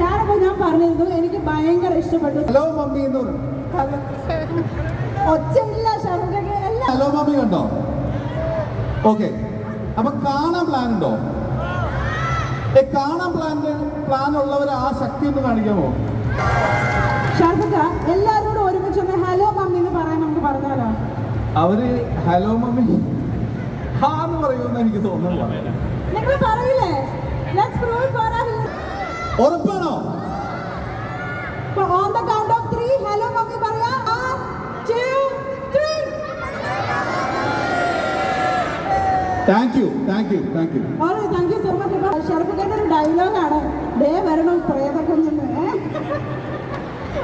ഞാനപ്പോ ഞാൻ പറഞ്ഞിരുന്നു എനിക്ക് ഭയങ്കര ഇഷ്ടപ്പെട്ടു. ഹലോ മമ്മി എന്ന് പറയും ഒച്ചയില്ല ഷർമിക എല്ലാം ഹലോ മമ്മി കണ്ടോ? ഓക്കെ അപ്പൊ കാണാൻ പ്ലാൻ ഉണ്ടോ? ഏ കാണാൻ പ്ലാൻ പ്ലാൻ ഉള്ളവർ ആ ശക്തി ഒന്ന് കാണിക്കാമോ? ഷർമിക എല്ലാവരോടും ഒരുമിച്ച് ഒന്ന് ഹലോ മമ്മി എന്ന് പറയാൻ നമുക്ക് പറഞ്ഞാലോ? അവർ ഹലോ മമ്മി. ഹാ എന്ന് പറയുമെന്ന് എനിക്ക് തോന്നുന്നില്ല. നിങ്ങൾ പറയില്ലേ? ഉറപ്പാണോ? On the count of three hello mummy പറയാ. One, two, three. Thank you thank you thank you thank you so much ഇപ്പൊ ഷർഫിക്കയുടെ ഒരു ഡയലോഗാണ് ദേ വരണം പ്രേതക്കുഞ്ഞെന്ന്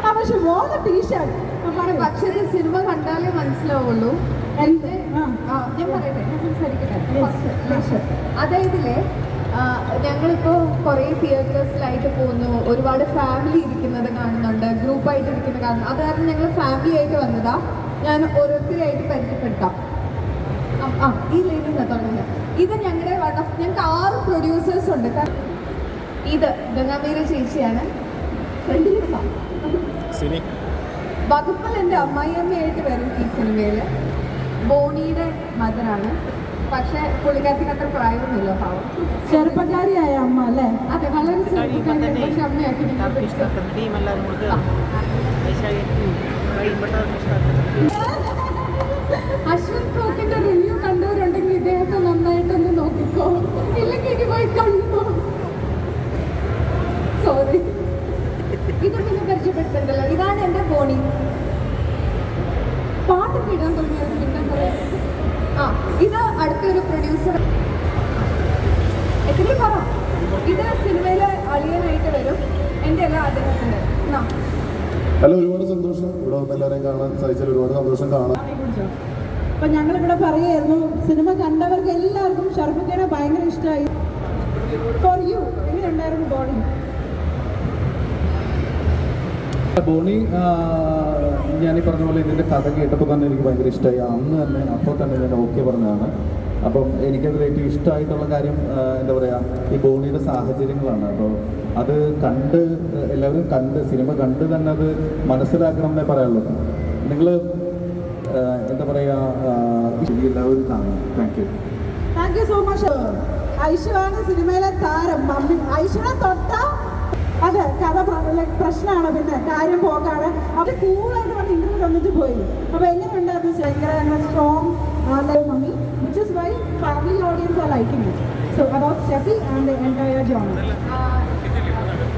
ആ പക്ഷെ മോളെ ടീഷർട്ട്. പക്ഷേ ഇത് സിനിമ കണ്ടാലേ മനസ്സിലാവുള്ളൂ. ആ, ഞാൻ പറയട്ടെ. സംസാരിക്കട്ടെ. Yes, yes, sure. അതായതില്ലേ ഞങ്ങളിപ്പോ കുറേ തിയേറ്റേഴ്സിലായിട്ട് പോകുന്നു ഒരുപാട് ഫാമിലി ഇരിക്കുന്നത് കാണുന്നുണ്ട്. ഗ്രൂപ്പായിട്ട് ഇരിക്കുന്നത് കാണുന്നു അത് കാരണം ഞങ്ങൾ ഫാമിലി ആയിട്ട് വന്നതാ. ഞാൻ ഓരോരുത്തരായിട്ട് പരിചയപ്പെടുത്താം. ആ, ഈ ലൈനിൽ നിന്ന്? തുടങ്ങുന്നത് ഇത് ഞങ്ങളുടെ വൺ ഓഫ് ഞങ്ങൾക്ക് ആറ് പ്രൊഡ്യൂസേഴ്സ് ഉണ്ട്. ഇത് ഗംഗാമീര ചേച്ചിയാണ്. വകുപ്പിൽ വകുപ്പൽ എന്റെ അമ്മായിയമ്മയായിട്ട് വരും ഈ സിനിമയിൽ ബോണിയുടെ മദറാണ് പക്ഷേ പുള്ളിക്കാരത്തിന് അത്ര പ്രായമൊന്നുമില്ല പാവം. ചെറുപ്പക്കാരിയായ അമ്മ അല്ലേ? അതെ വളരെ ചെറുപ്പക്കാരിയാണ് പക്ഷെ അമ്മയാക്കി അശ്വത് ക്ലോക്കിന്റെ റിവ്യൂ കണ്ടവരുണ്ടെങ്കിൽ ഇദ്ദേഹത്തെ നന്നായിട്ടൊന്ന് നോക്കിക്കോ. ഇല്ലെങ്കിൽ ഇനി പോയി കണ്ടോ. സോറി ഇത് പിന്നെ പരിചയപ്പെടുത്തണ്ടല്ലോ. ഇതാണ് എന്റെ ബോണി പാട്ടൊക്കെ ഇടാൻ തുടങ്ങിയത് പിന്നെ പറയാം ആ ഇത് അടുത്തൊരു പ്രൊഡ്യൂസർ എത്തിരി പറ ഇത് സിനിമയിലെ അളിയനായിട്ട് വരും. എന്റെ ഹലോ ഒരുപാട് സന്തോഷം. ഇവിടെ വന്ന് എല്ലാവരെയും കാണാൻ സാധിച്ചാൽ ഒരുപാട് സന്തോഷം കാണാം. അപ്പൊ ഞങ്ങൾ ഇവിടെ പറയായിരുന്നു സിനിമ കണ്ടവർക്ക് എല്ലാവർക്കും ഷർഫിക്കനെ ഭയങ്കര ഇഷ്ടമായി. ഫോർ യു എങ്ങനെയുണ്ടായിരുന്നു ബോഡി ബോണി ഞാൻ ഈ പറഞ്ഞ പോലെ ഇതിന്റെ കഥ കേട്ടപ്പോൾ തന്നെ എനിക്ക് ഭയങ്കര ഇഷ്ടമായി അന്ന് തന്നെ അപ്പോൾ തന്നെ ഞാൻ ഓക്കെ പറഞ്ഞതാണ്. അപ്പം എനിക്കതിൽ ഏറ്റവും ഇഷ്ടമായിട്ടുള്ള കാര്യം എന്താ പറയുക ഈ ബോണിയുടെ സാഹചര്യങ്ങളാണ്. അപ്പോൾ അത് കണ്ട് എല്ലാവരും കണ്ട് സിനിമ കണ്ട് തന്നെ അത് മനസ്സിലാക്കണം എന്നേ പറയാനുള്ളത് നിങ്ങൾ എന്താ പറയുക എല്ലാവരും കാണും. Thank you thank you so much ഐശ്വരാണ് സിനിമയിലെ താരം. ഐശ്വര തൊട്ട അതെ കഥ പ്രശ്നമാണ് പിന്നെ കാര്യം പോക്കാണ്. അത് കൂളായിട്ട് വന്ന് ഇന്റർവ്യൂ തന്നിട്ട് പോയി. അപ്പൊ എങ്ങനെയുണ്ട് അത് ഭയങ്കര strong mummy which is why family audience are liking so about Steffi and entire Johnny